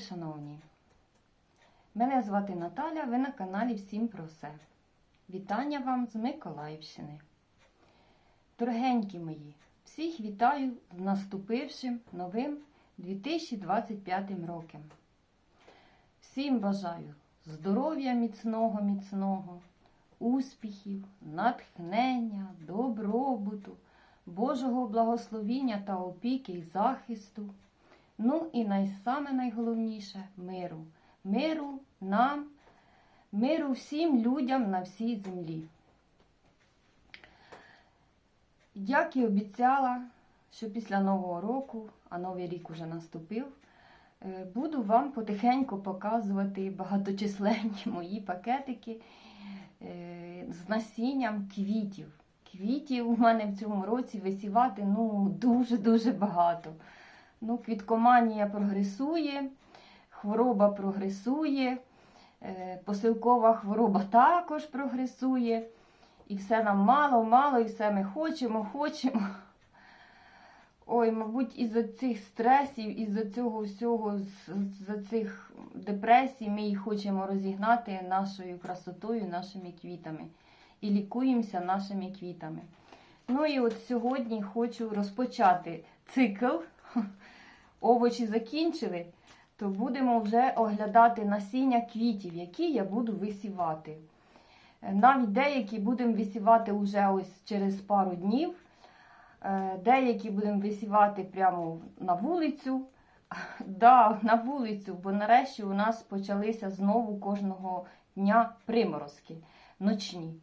шановні! Мене звати Наталя, ви на каналі Всім про все. Вітання вам з Миколаївщини. Дорогенькі мої, всіх вітаю з наступившим новим 2025 роком. Всім бажаю здоров'я міцного, міцного, успіхів, натхнення, добробуту, Божого благословіння та опіки і захисту. Ну і найсаме найголовніше миру. Миру нам, миру всім людям на всій землі. Як і обіцяла, що після Нового року, а Новий рік уже наступив, е, буду вам потихеньку показувати багаточисленні мої пакетики е, з насінням квітів. Квітів у мене в цьому році висівати ну, дуже-дуже багато. Ну, Квіткоманія прогресує, хвороба прогресує, е, посилкова хвороба також прогресує. І все нам мало, мало, і все ми хочемо, хочемо. Ой, мабуть, із-за цих стресів, із-за цього всього, з-за цих депресій ми їх хочемо розігнати нашою красотою, нашими квітами. І лікуємося нашими квітами. Ну і от сьогодні хочу розпочати цикл. Овочі закінчили, то будемо вже оглядати насіння квітів, які я буду висівати. Навіть деякі будемо висівати вже ось через пару днів. Е, Деякі будемо висівати прямо на вулицю. Да, на вулицю, бо нарешті у нас почалися знову кожного дня приморозки ночні.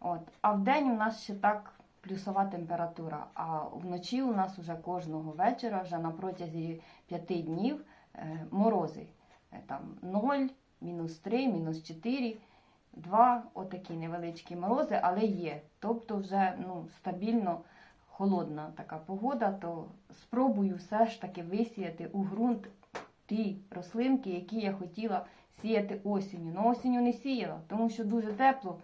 От. А в день у нас ще так плюсова температура. А вночі у нас вже кожного вечора, вже на протязі 5 днів е, морози. Е, Там 0, мінус 3, мінус 4, 2, отакі невеличкі морози, але є. Тобто вже ну, стабільно холодна така погода, то спробую все ж таки висіяти у ґрунт ті рослинки, які я хотіла сіяти осінню. Ну осінню не сіяла, тому що дуже тепло.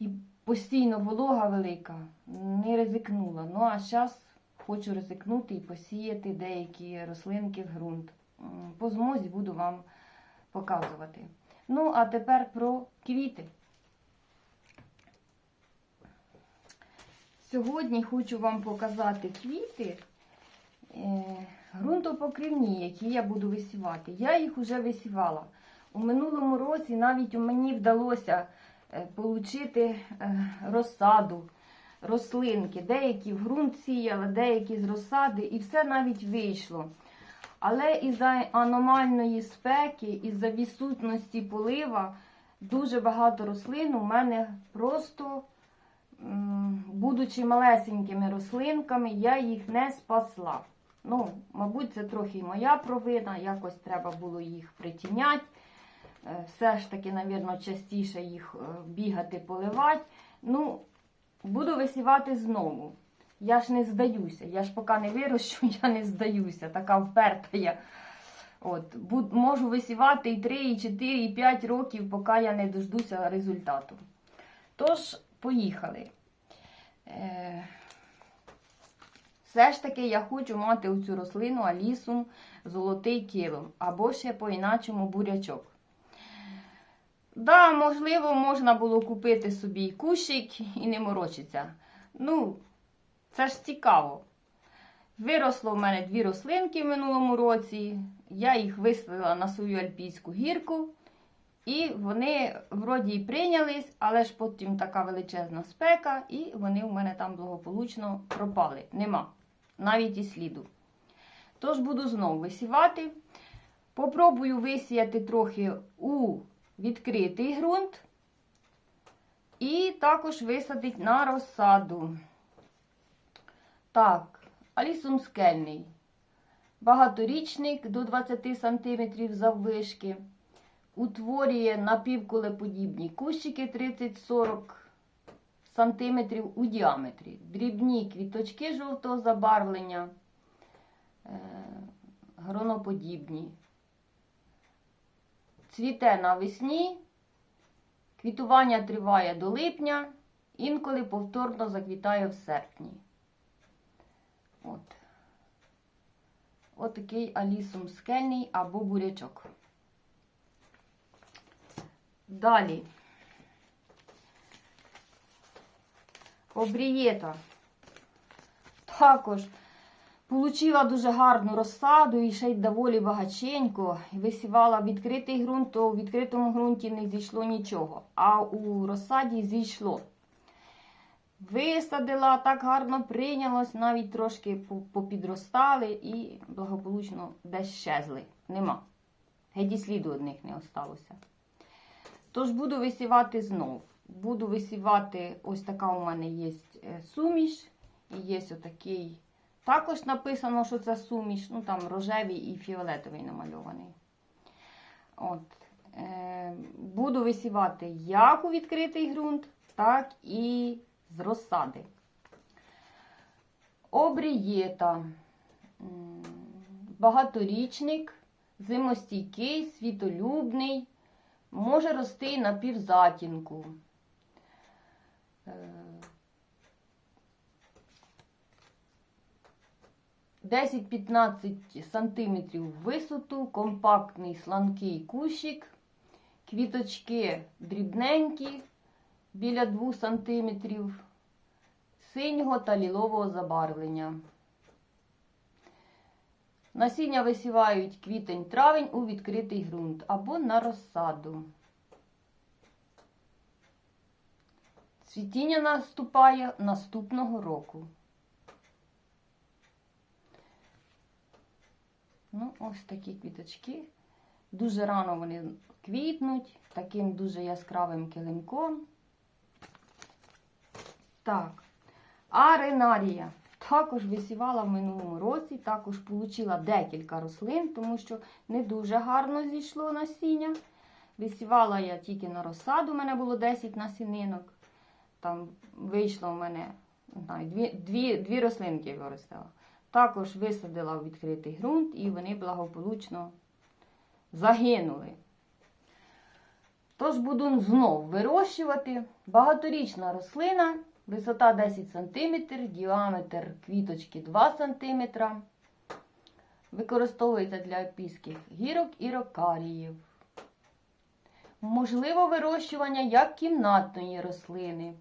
І постійно волога велика, не ризикнула. Ну а зараз хочу ризикнути і посіяти деякі рослинки в ґрунт. По змозі буду вам показувати. Ну, а тепер про квіти. Сьогодні хочу вам показати квіти е, ґрунтопокривні, які я буду висівати. Я їх вже висівала. У минулому році навіть мені вдалося е, отримати розсаду, рослинки. Деякі в ґрунт сіяли, деякі з розсади, і все навіть вийшло. Але із-за аномальної спеки, із-за відсутності полива, дуже багато рослин у мене просто, будучи малесенькими рослинками, я їх не спасла. Ну, мабуть, це трохи моя провина, якось треба було їх притіняти. Е, Все ж таки, мабуть, частіше їх е, бігати, поливати. Ну, буду висівати знову. Я ж не здаюся. Я ж поки не вирощу, я не здаюся. Така вперта я. От, буд, можу висівати і 3, і 4, і 5 років, поки я не дождуся результату. Тож, поїхали. Е, все ж таки я хочу мати оцю рослину алісум золотий килим, або ще по-іначому бурячок. Да, можливо, можна було купити собі кущик і не морочиться. Ну, це ж цікаво. Виросло в мене дві рослинки в минулому році. Я їх висадила на свою альпійську гірку. І вони вроді і прийнялись, але ж потім така величезна спека, і вони у мене там благополучно пропали. Нема. Навіть і сліду. Тож буду знову висівати. Попробую висіяти трохи у відкритий ґрунт. І також висадити на розсаду. Так, алісум скельний. Багаторічник до 20 см заввишки. Утворює напівкулеподібні кущики 30-40 см у діаметрі. Дрібні квіточки жовтого забарвлення, е, гроноподібні. Цвіте навесні, квітування триває до липня, інколи повторно заквітає в серпні. От. отакий алісум скельний або бурячок. Далі. Обрієта. Також Получила дуже гарну розсаду і ще й доволі багаченько. Висівала відкритий ґрунт, то у відкритому ґрунті не зійшло нічого, а у розсаді зійшло. Висадила, так гарно прийнялось, навіть трошки попідростали і благополучно десь щезли. Нема. Геть і сліду одних не осталося. Тож буду висівати знов. Буду висівати, ось така у мене є е, суміш, і є отакий. Також написано, що це суміш, ну там рожевий і фіолетовий намальований. От. Е, буду висівати як у відкритий ґрунт, так і з розсади. Обрієта. Багаторічник, зимостійкий, світолюбний, може рости на півзатінку. Е, 10-15 см висоту, компактний сланкий кущик, квіточки дрібненькі, біля 2 см, синього та лілового забарвлення. Насіння висівають квітень-травень у відкритий ґрунт або на розсаду. Цвітіння наступає наступного року. Ну, ось такі квіточки. Дуже рано вони квітнуть, таким дуже яскравим килимком. Так, аренарія. Також висівала в минулому році, також отримала декілька рослин, тому що не дуже гарно зійшло насіння. Висівала я тільки на розсаду, у мене було 10 насінинок. Там вийшло у мене не знаю, дві, дві, дві рослинки виростила. Також висадила у відкритий ґрунт і вони благополучно загинули. Тож буду знов вирощувати. Багаторічна рослина, висота 10 см, діаметр квіточки 2 см. Використовується для опіских гірок і рокаріїв. Можливо вирощування як кімнатної рослини.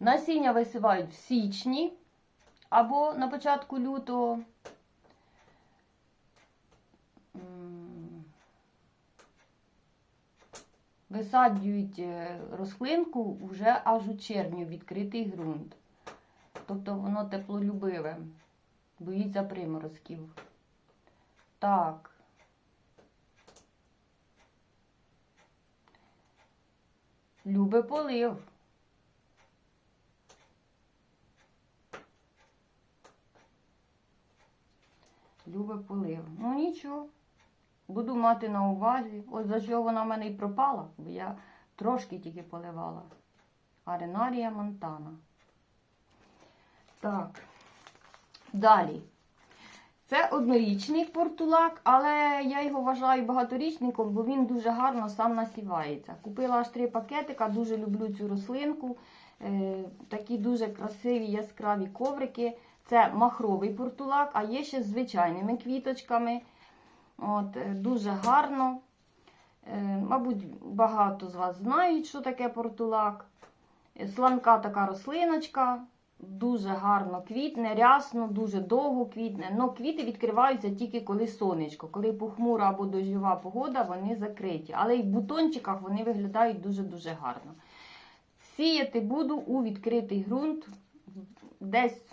Насіння висівають в січні або на початку лютого. Висаджують е, рослинку вже аж у червні відкритий ґрунт. Тобто воно теплолюбиве, боїться приморозків. Так. Любе полив. Любе полив. Ну нічого. Буду мати на увазі. От за що вона в мене і пропала, бо я трошки тільки поливала. Аренарія Монтана. Так. Далі. Це однорічний портулак, але я його вважаю багаторічником, бо він дуже гарно сам насівається. Купила аж три пакетика, дуже люблю цю рослинку. Е, такі дуже красиві яскраві коврики. Це махровий портулак, а є ще з звичайними квіточками. От, е, Дуже гарно. Е, Мабуть, багато з вас знають, що таке портулак. Е, Сланка така рослиночка, дуже гарно квітне, рясно, дуже довго квітне. Но квіти відкриваються тільки коли сонечко. Коли похмура або дощова погода, вони закриті. Але і в бутончиках вони виглядають дуже-дуже гарно. Сіяти буду у відкритий ґрунт. Десь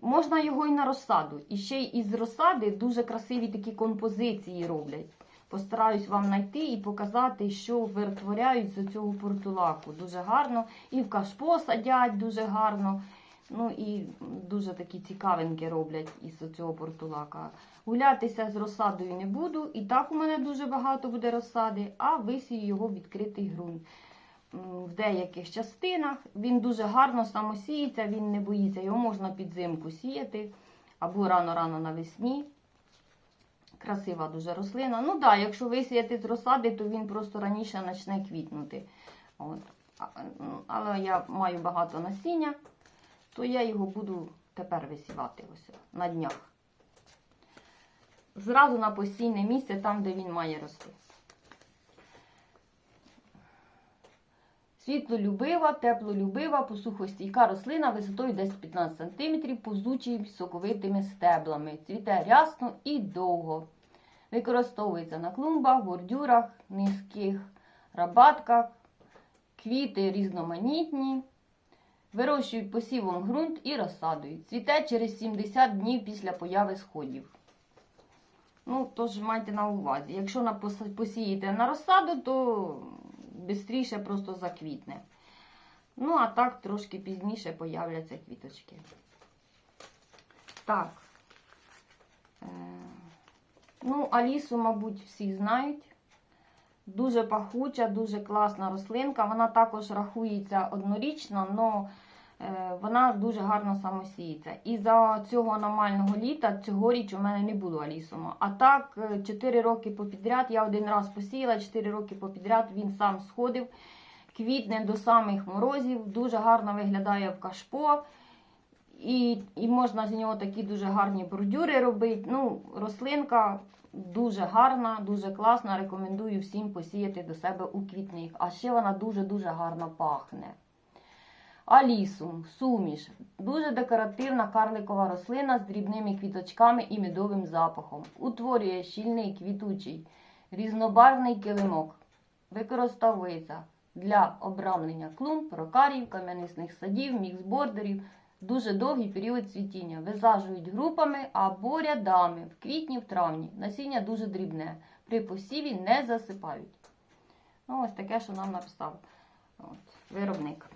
можна його і на розсаду. І ще й із розсади дуже красиві такі композиції роблять. Постараюсь вам знайти і показати, що витворяють з цього портулаку. Дуже гарно. І в кашпо садять дуже гарно. Ну і дуже такі цікавинки роблять із цього портулака. Гулятися з розсадою не буду. І так у мене дуже багато буде розсади, а висію його в відкритий ґрунт. В деяких частинах він дуже гарно самосіється, він не боїться. Його можна під зимку сіяти або рано-рано навесні. Красива дуже рослина. Ну так, да, якщо висіяти з розсади, то він просто раніше почне квітнути. От. Ну, Але я маю багато насіння, то я його буду тепер висівати ось на днях. Зразу на постійне місце, там, де він має рости. Світлолюбива, теплолюбива, посухостійка рослина висотою 10-15 см, повзучий соковитими стеблами. Цвіте рясно і довго. Використовується на клумбах, бордюрах, низьких рабатках, квіти різноманітні. Вирощують посівом ґрунт і розсадою. Цвіте через 70 днів після появи сходів. Ну, тож майте на увазі. Якщо посієте на розсаду, то швидше просто заквітне. Ну, а так трошки пізніше появляться квіточки. Так. Е, Ну, Алісу, мабуть, всі знають. Дуже пахуча, дуже класна рослинка. Вона також рахується однорічно, але вона дуже гарно самосіється. І за цього аномального літа цьогоріч у мене не було алісума. А так, 4 роки попідряд, я один раз посіяла, 4 роки попідряд він сам сходив, квітне до самих морозів, дуже гарно виглядає в кашпо. І, і можна з нього такі дуже гарні бордюри робити. Ну, рослинка дуже гарна, дуже класна. Рекомендую всім посіяти до себе у квітник. А ще вона дуже-дуже гарно пахне. Алісум, суміш. Дуже декоративна карликова рослина з дрібними квіточками і медовим запахом. Утворює щільний квітучий, різнобарвний килимок. Використовується для обрамлення клумб, рокарів, кам'янисних садів, міксбордерів. Дуже довгий період цвітіння. Висаджують групами або рядами в квітні, в травні. Насіння дуже дрібне. При посіві не засипають. Ну, ось таке, що нам написав От, виробник.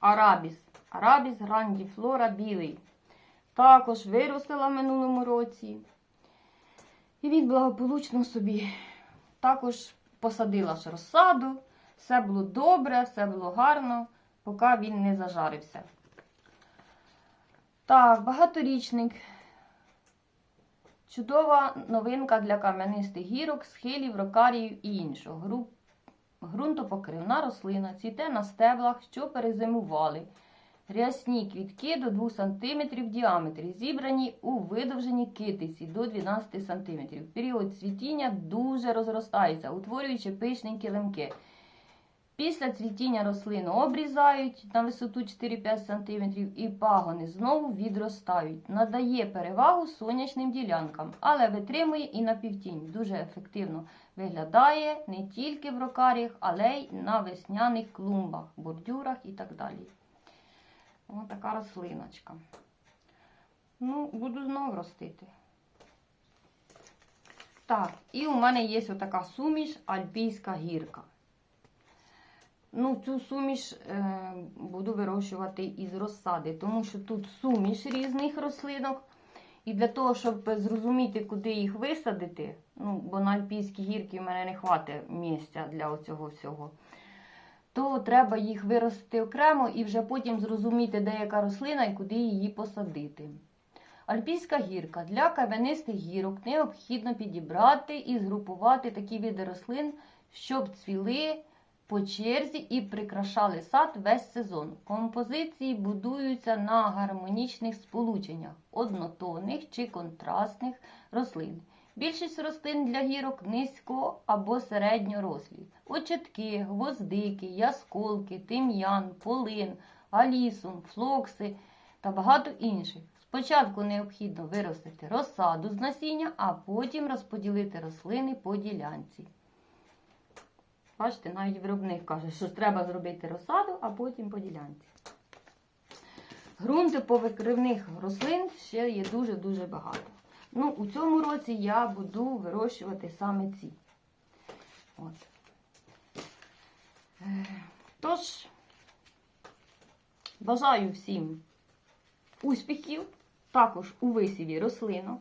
Арабіс. Арабіс грандіфлора білий. Також виростила в минулому році. І він благополучно собі також посадила ж розсаду. Все було добре, все було гарно, поки він не зажарився. Так, багаторічник. Чудова новинка для кам'янистих гірок, схилів, рокарів і іншого. Гру- Грунтопокривна рослина цвіте на стеблах, що перезимували. Рясні квітки до 2 см в діаметрі, зібрані у видовженій китиці до 12 см. Період цвітіння дуже розростається, утворюючи пишні килимки. Після цвітіння рослину обрізають на висоту 4-5 см і пагони знову відростають. Надає перевагу сонячним ділянкам, але витримує і на півтінь. Дуже ефективно виглядає не тільки в рокаріях, але й на весняних клумбах, бордюрах і так далі. Ось така рослиночка. Ну, буду знову ростити. Так, і у мене є отака суміш альпійська гірка. Ну, цю суміш е, буду вирощувати із розсади, тому що тут суміш різних рослинок. І для того, щоб зрозуміти, куди їх висадити, ну, бо на альпійській гірці в мене не хватить місця для цього всього, то треба їх виростити окремо і вже потім зрозуміти, де яка рослина і куди її посадити. Альпійська гірка. Для кам'янистих гірок необхідно підібрати і згрупувати такі види рослин, щоб цвіли по черзі і прикрашали сад весь сезон. Композиції будуються на гармонічних сполученнях однотонних чи контрастних рослин. Більшість рослин для гірок низько або середньорослі. Очітки, гвоздики, ясколки, тим'ян, полин, алісум, флокси та багато інших. Спочатку необхідно виростити розсаду з насіння, а потім розподілити рослини по ділянці. Бачите, навіть виробник каже, що треба зробити розсаду, а потім по ділянці. Ґрунтопокривних рослин ще є дуже-дуже багато. Ну, у цьому році я буду вирощувати саме ці. От. Е, Тож, бажаю всім успіхів, також у висіві рослинок.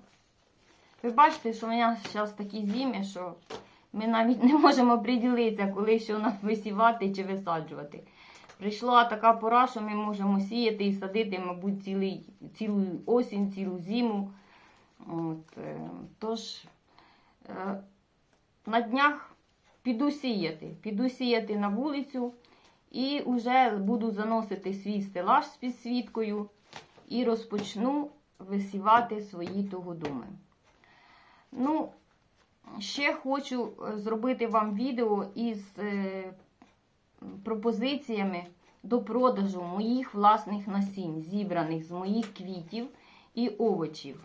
Ви бачите, що у мене зараз такі зими, що ми навіть не можемо приділитися, коли що нам висівати чи висаджувати. Прийшла така пора, що ми можемо сіяти і садити, мабуть, цілий, цілу осінь, цілу зиму. От, е, тож, е, на днях піду сіяти. Піду сіяти на вулицю і вже буду заносити свій стелаж з підсвіткою. і розпочну висівати свої тугодуми. Ну, ще хочу е, зробити вам відео із е, пропозиціями до продажу моїх власних насінь, зібраних з моїх квітів і овочів.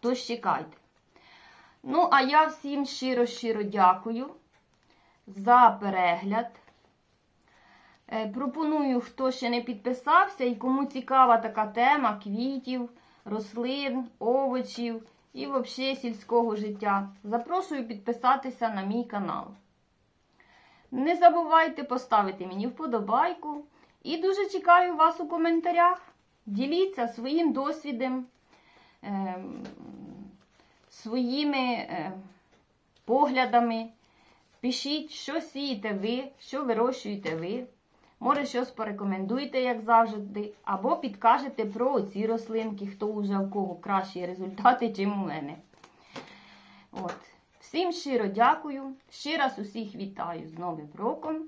Тож чекайте. Ну, а я всім щиро-щиро дякую за перегляд. Е, Пропоную, хто ще не підписався і кому цікава така тема квітів, рослин, овочів і взагалі сільського життя. Запрошую підписатися на мій канал. Не забувайте поставити мені вподобайку. І дуже чекаю вас у коментарях. Діліться своїм досвідом, ем, своїми е, поглядами. Пишіть, що сієте ви, що вирощуєте ви. Може, щось порекомендуєте, як завжди, або підкажете про ці рослинки, хто вже в кого кращі результати, чим у мене. От. Всім щиро дякую. Ще раз усіх вітаю з Новим роком.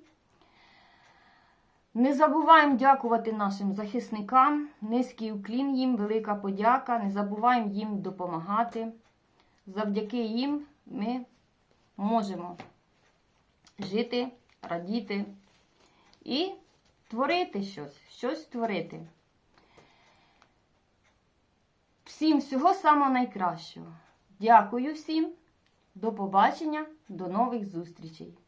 Не забуваємо дякувати нашим захисникам. Низький уклін їм, велика подяка. Не забуваємо їм допомагати. Завдяки їм ми можемо жити, радіти і творити щось, щось творити. Всім всього самого найкращого. Дякую всім. До побачення, до нових зустрічей!